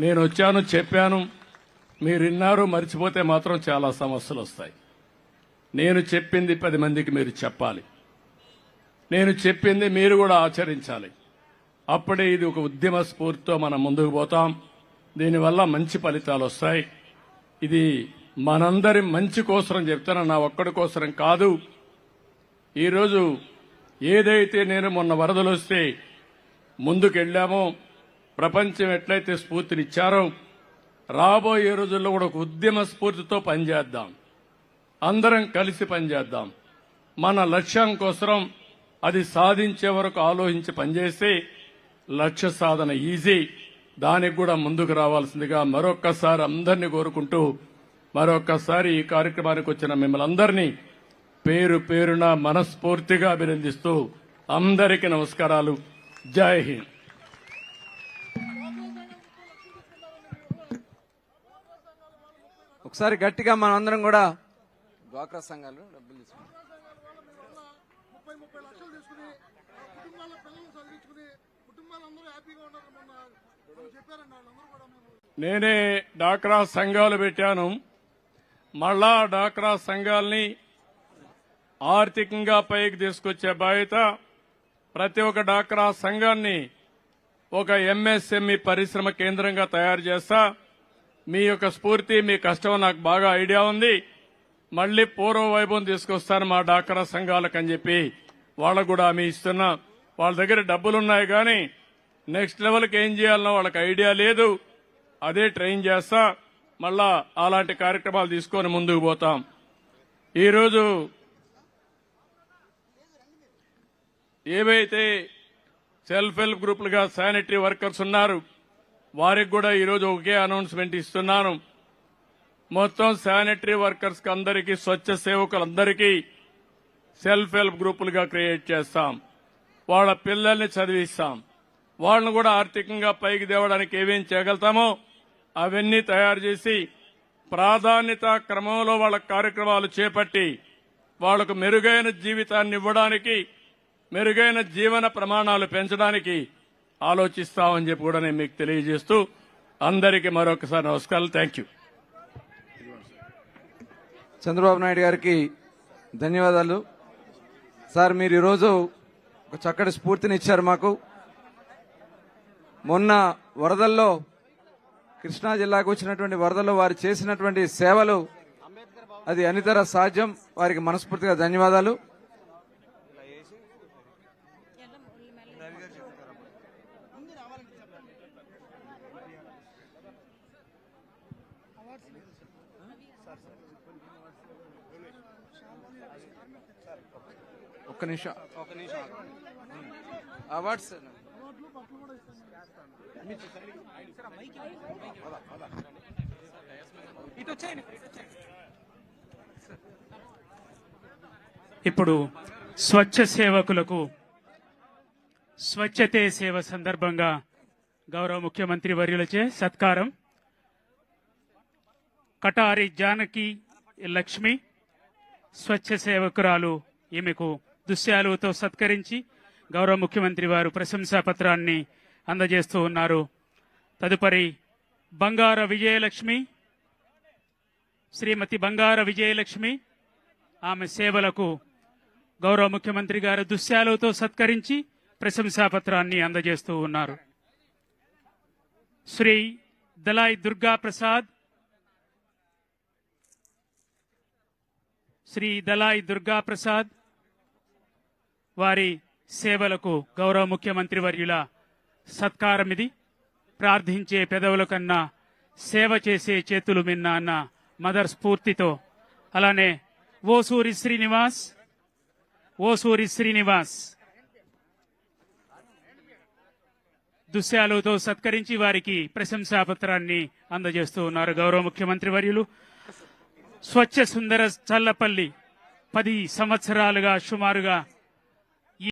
నేను వచ్చాను చెప్పాను. మీరు విన్నారు మర్చిపోతే మాత్రం చాలా సమస్యలు వస్తాయి నేను చెప్పింది పది మందికి మీరు చెప్పాలి. నేను చెప్పింది మీరు కూడా ఆచరించాలి. అప్పుడే ఇది ఒక ఉద్యమ స్ఫూర్తితో మనం ముందుకు పోతాం. దీనివల్ల మంచి ఫలితాలు వస్తాయి ఇది మనందరి మంచి కోసరం చెప్తాను నా ఒక్కడి కోసరం కాదు. ఈరోజు ఏదైతే నేను మొన్న వరదలు వస్తే ముందుకెళ్ళామో ప్రపంచం ఎట్లయితే స్ఫూర్తినిచ్చారో రాబోయే రోజుల్లో కూడా ఒక ఉద్యమ స్ఫూర్తితో పనిచేద్దాం. అందరం కలిసి పనిచేద్దాం. మన లక్ష్యం కోసం అది సాధించే వరకు ఆలోచించి పనిచేసి లక్ష్య సాధన ఈజీ. దానికి కూడా ముందుకు రావాల్సిందిగా మరొక్కసారి అందరినీ కోరుకుంటూ మరొక్కసారి ఈ కార్యక్రమానికి వచ్చిన మిమ్మల్ని అందరినీ పేరు పేరున మనస్ఫూర్తిగా అభినందిస్తూ అందరికీ నమస్కారాలు. జై హింద్. ఒకసారి గట్టిగా మన అందరం కూడా డ్వాక్రా సంఘాలు డబ్బులు నేనే డాక్రా సంఘాలు పెట్టాను. మళ్ళా డాక్రా సంఘాల్ని ఆర్థికంగా పైకి తీసుకొచ్చే బాధ్యత ప్రతి ఒక్క డాక్రా సంఘాన్ని ఒక ఎంఎస్ఎంఈ పరిశ్రమ కేంద్రంగా తయారు చేస్తా. మీ యొక్క స్ఫూర్తి మీ కష్టం నాకు బాగా ఐడియా ఉంది. మళ్ళీ పూర్వ వైభవం తీసుకొస్తాను మా డాక్రా సంఘాలకు అని చెప్పి వాళ్ళకు కూడా హామీ ఇస్తున్నా. వాళ్ళ దగ్గర డబ్బులున్నాయి కానీ నెక్స్ట్ లెవెల్కి ఏం చేయాలనో వాళ్ళకి ఐడియా లేదు. అదే ట్రైన్ చేస్తా. మళ్ళా అలాంటి కార్యక్రమాలు తీసుకొని ముందుకు పోతాం. ఈరోజు ఏవైతే సెల్ఫ్ హెల్ప్ గ్రూపులుగా శానిటరీ వర్కర్స్ ఉన్నారు వారికి కూడా ఈరోజు ఒకే అనౌన్స్మెంట్ ఇస్తున్నాను. మొత్తం శానిటరీ వర్కర్స్ అందరికీ స్వచ్ఛ సేవకులందరికీ సెల్ఫ్ హెల్ప్ గ్రూపులుగా క్రియేట్ చేస్తాం. వాళ్ళ పిల్లల్ని చదివిస్తాం. వాళ్ళను కూడా ఆర్థికంగా పైకి తేవడానికి ఏమేం చేయగలుగుతామో అవన్నీ తయారు చేసి ప్రాధాన్యత క్రమంలో వాళ్ళ కార్యక్రమాలు చేపట్టి వాళ్ళకు మెరుగైన జీవితాన్ని ఇవ్వడానికి మెరుగైన జీవన ప్రమాణాలు పెంచడానికి ఆలోచిస్తామని చెప్పి కూడా నేను మీకు తెలియజేస్తూ అందరికీ మరొకసారి నమస్కారాలు. థ్యాంక్ యూ చంద్రబాబు నాయుడు గారికి ధన్యవాదాలు. సార్ మీరు ఈరోజు ఒక చక్కటి స్ఫూర్తిని ఇచ్చారు మాకు. మొన్న వరదల్లో కృష్ణా జిల్లాకు వచ్చినటువంటి వరదల్లో వారు చేసినటువంటి సేవలు అది అనితర సాధ్యం. వారికి మనస్ఫూర్తిగా ధన్యవాదాలు. ఒక్క నిమిషం. ఒక్క నిమిషం. అవార్డ్స్. ఇప్పుడు స్వచ్ఛ సేవకులకు స్వచ్ఛతే సేవ సందర్భంగా గౌరవ ముఖ్యమంత్రి వర్యులచే సత్కారం. కటారి జానకి లక్ష్మి స్వచ్ఛ సేవకురాలు ఈమెకు దుశ్యాలుతో సత్కరించి గౌరవ ముఖ్యమంత్రి వారు ప్రశంసా పత్రాన్ని అందజేస్తూ ఉన్నారు. తదుపరి బంగార విజయలక్ష్మి శ్రీమతి బంగార విజయలక్ష్మి ఆమె సేవలకు గౌరవ ముఖ్యమంత్రి గారు దుశ్యాలుతో సత్కరించి ప్రశంసా పత్రాన్ని అందజేస్తూ ఉన్నారు. శ్రీ దలాయ్ దుర్గా ప్రసాద్ శ్రీ దలాయ్ దుర్గా ప్రసాద్ వారి సేవలకు గౌరవ ముఖ్యమంత్రి వర్యుల సత్కారం ఇది. ప్రార్థించే పెదవుల కన్నా సేవ చేసే చేతులు మిన్న అన్న మదర్ స్ఫూర్తితో అలానే ఓసూరి శ్రీనివాస్ ఓసూరి శ్రీనివాస్ దుశ్యాలతో సత్కరించి వారికి ప్రశంసాపత్రాన్ని అందజేస్తూ ఉన్నారు గౌరవ ముఖ్యమంత్రి వర్యులు. స్వచ్ఛ సుందర చల్లపల్లి పది సంవత్సరాలుగా సుమారుగా